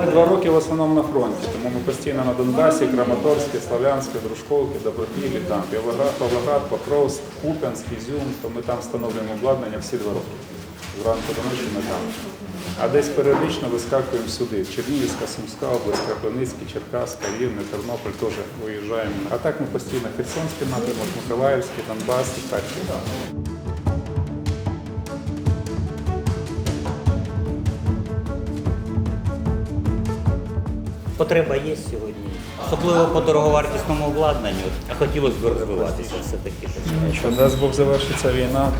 Ми два роки в основному на фронті, тому ми постійно на Донбасі, Краматорське, Славянське, Дружковки, Добропілі, там Павлоград, Покровськ, Куп'янськ, Ізюм, то ми там встановлюємо обладнання всі два роки. Зранку до ночі ми там. А десь періодично вискакуємо сюди. Чернігівська, Сумська область, Кропивницький, Черкаська, Рівне, Тернопіль теж виїжджаємо. А так ми постійно Херсонський напрямок, Миколаївський, Донбас і Харків. Потреба є сьогодні, особливо по дороговартісному обладнанню. А хотілося б розвиватися все-таки. Якщо дасть Бог завершиться війна,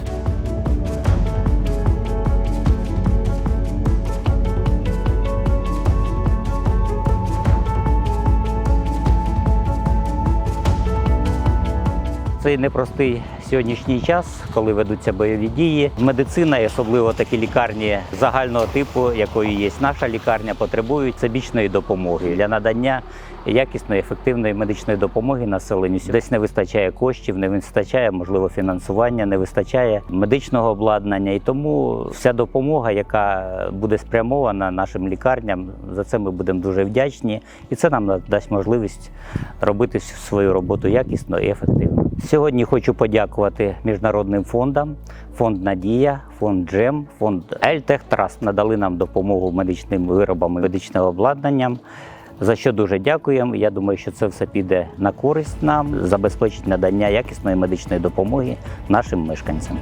Цей непростий сьогоднішній час, коли ведуться бойові дії. Медицина, і особливо такі лікарні загального типу, якою є наша лікарня, потребують всебічної допомоги для надання якісної, ефективної медичної допомоги населенню. Десь не вистачає коштів, не вистачає можливо фінансування, не вистачає медичного обладнання. І тому вся допомога, яка буде спрямована нашим лікарням, за це ми будемо дуже вдячні, і це нам дасть можливість робити свою роботу якісно і ефективно. Сьогодні хочу подякувати міжнародним фондам. Фонд Надія, фонд Джем, фонд Ельтех Траст надали нам допомогу медичним виробам і медичним обладнанням. За що дуже дякуємо. Я думаю, що це все піде на користь нам, забезпечить надання якісної медичної допомоги нашим мешканцям.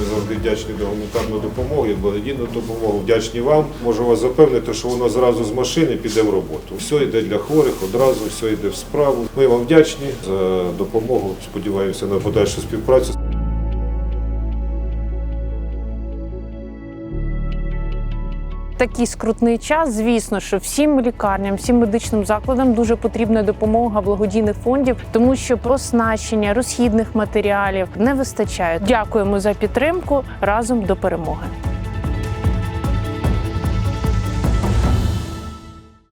Ми завжди вдячні до гуманітарної допомоги, благодійну допомогу. Вдячні вам. Можу вас запевнити, що воно зразу з машини піде в роботу. Все йде для хворих, одразу все йде в справу. Ми вам вдячні за допомогу. Сподіваємося на подальшу співпрацю. Такий скрутний час, звісно, що всім лікарням, всім медичним закладам дуже потрібна допомога благодійних фондів, тому що проснащення розхідних матеріалів не вистачає. Дякуємо за підтримку разом до перемоги.